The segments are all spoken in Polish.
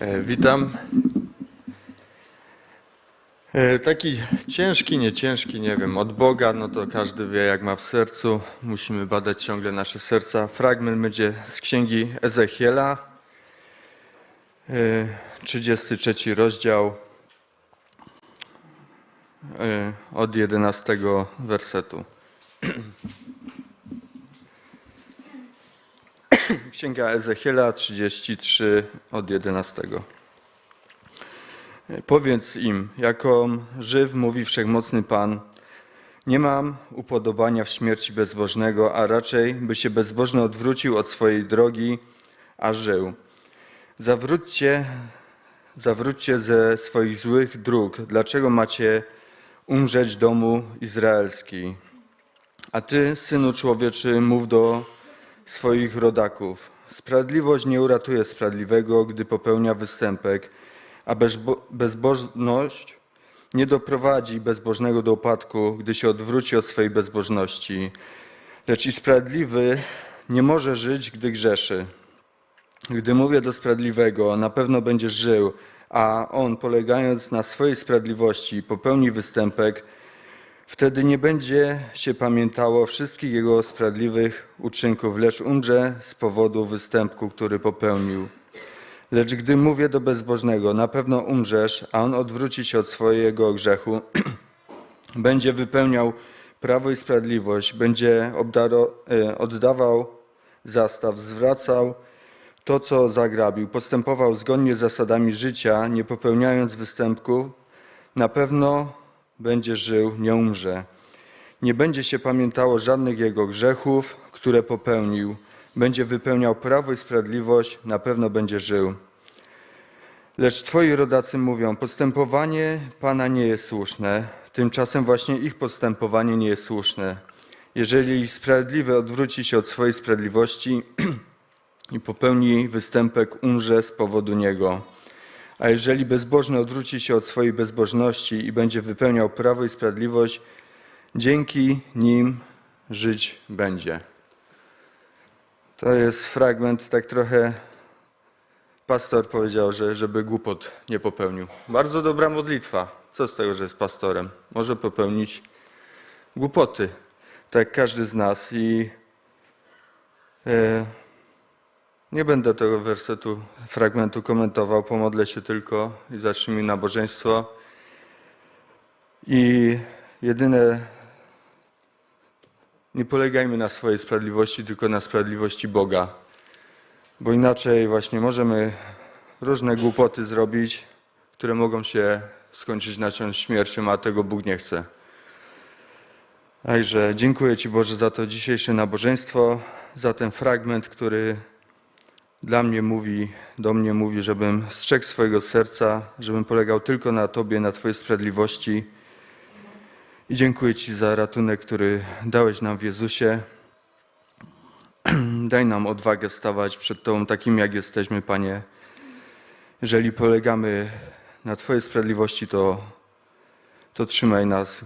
E, Witam. E, Taki ciężki, nie ciężki, nie wiem, od Boga, no to każdy wie, jak ma w sercu. Musimy badać ciągle nasze serca. Fragment będzie z księgi Ezechiela, e, 33 rozdział, e, od 11 wersetu. Księga Ezechiela 33 od 11. Powiedz im, jaką żyw mówi wszechmocny Pan, nie mam upodobania w śmierci bezbożnego, a raczej by się bezbożny odwrócił od swojej drogi, a żył. Zawróćcie, zawróćcie ze swoich złych dróg. Dlaczego macie umrzeć domu izraelski? A ty, synu człowieczy, mów do swoich rodaków. Sprawiedliwość nie uratuje sprawiedliwego, gdy popełnia występek, a bezbo- bezbożność nie doprowadzi bezbożnego do upadku, gdy się odwróci od swojej bezbożności. Lecz i sprawiedliwy nie może żyć, gdy grzeszy. Gdy mówię do sprawiedliwego, na pewno będziesz żył, a on, polegając na swojej sprawiedliwości, popełni występek, Wtedy nie będzie się pamiętało wszystkich jego sprawiedliwych uczynków, lecz umrze z powodu występku, który popełnił. Lecz gdy mówię do bezbożnego, na pewno umrzesz, a on odwróci się od swojego grzechu, będzie wypełniał prawo i sprawiedliwość, będzie obdaro, e, oddawał zastaw, zwracał to, co zagrabił, postępował zgodnie z zasadami życia, nie popełniając występków, na pewno będzie żył, nie umrze. Nie będzie się pamiętało żadnych jego grzechów, które popełnił. Będzie wypełniał prawo i sprawiedliwość, na pewno będzie żył. Lecz twoi rodacy mówią, postępowanie Pana nie jest słuszne, tymczasem właśnie ich postępowanie nie jest słuszne. Jeżeli sprawiedliwy odwróci się od swojej sprawiedliwości i popełni występek, umrze z powodu niego. A jeżeli bezbożny odwróci się od swojej bezbożności i będzie wypełniał prawo i sprawiedliwość, dzięki nim żyć będzie. To jest fragment, tak trochę pastor powiedział, że żeby głupot nie popełnił. Bardzo dobra modlitwa. Co z tego, że jest pastorem? Może popełnić głupoty, tak każdy z nas. I e, nie będę tego wersetu, fragmentu komentował, pomodlę się tylko i zacznijmy nabożeństwo. I jedyne, nie polegajmy na swojej sprawiedliwości, tylko na sprawiedliwości Boga. Bo inaczej właśnie możemy różne głupoty zrobić, które mogą się skończyć naszą śmiercią, a tego Bóg nie chce. Także dziękuję Ci Boże za to dzisiejsze nabożeństwo, za ten fragment, który dla mnie mówi, do mnie mówi, żebym strzegł swojego serca, żebym polegał tylko na Tobie, na Twojej sprawiedliwości. I dziękuję Ci za ratunek, który dałeś nam w Jezusie. Daj nam odwagę stawać przed Tobą takim, jak jesteśmy, Panie. Jeżeli polegamy na Twojej sprawiedliwości, to, to trzymaj nas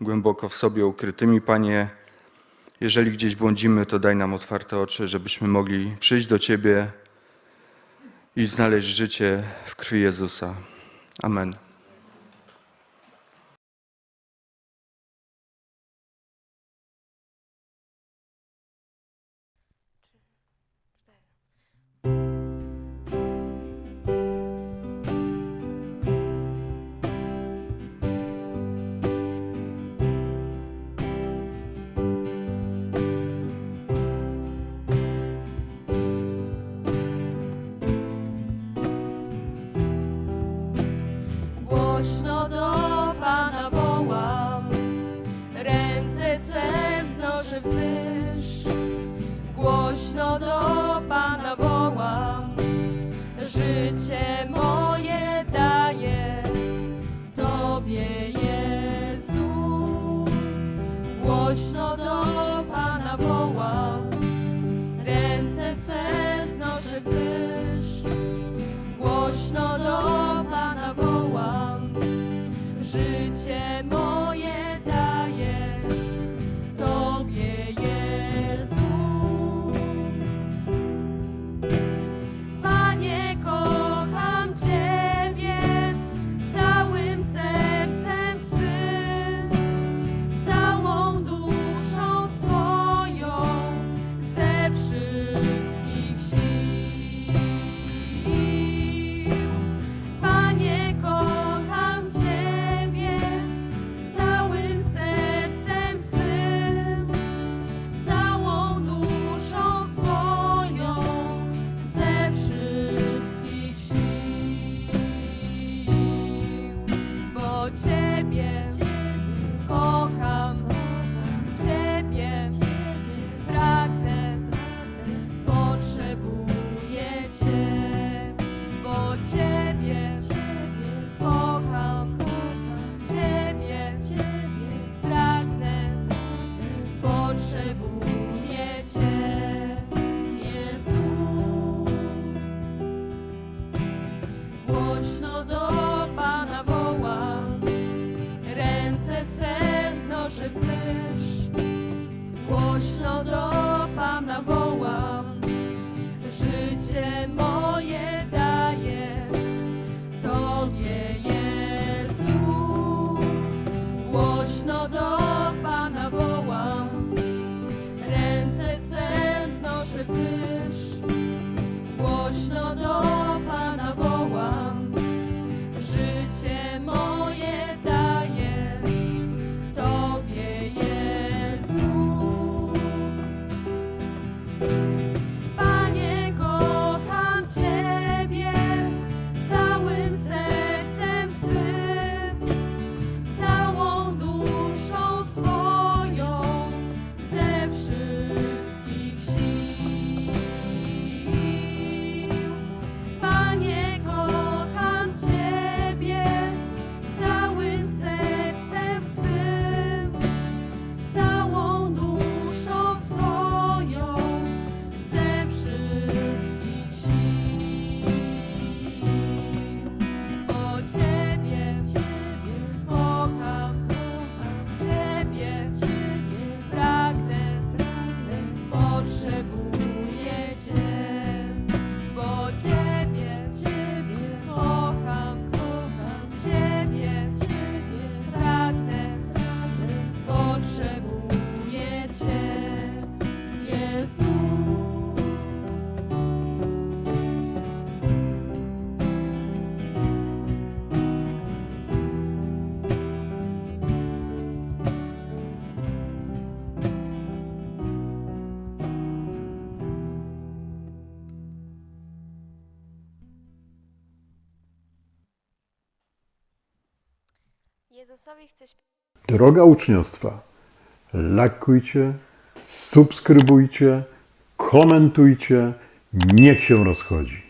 głęboko w sobie ukrytymi, Panie. Jeżeli gdzieś błądzimy, to daj nam otwarte oczy, żebyśmy mogli przyjść do Ciebie i znaleźć życie w krwi Jezusa. Amen. Życie moje daję Tobie, Jezu. Głośno do Pana wołam, ręce swe wznoszę wzwyż. Głośno do Pana wołam, życie potrzebuję Cię, Jezu. Głośno do Pana wołam, ręce swe wznoszę wzesz. Głośno do Pana wołam, życie moje. Bye. Jezusowi chcesz... Droga uczniostwa, lajkujcie, subskrybujcie, komentujcie, niech się rozchodzi.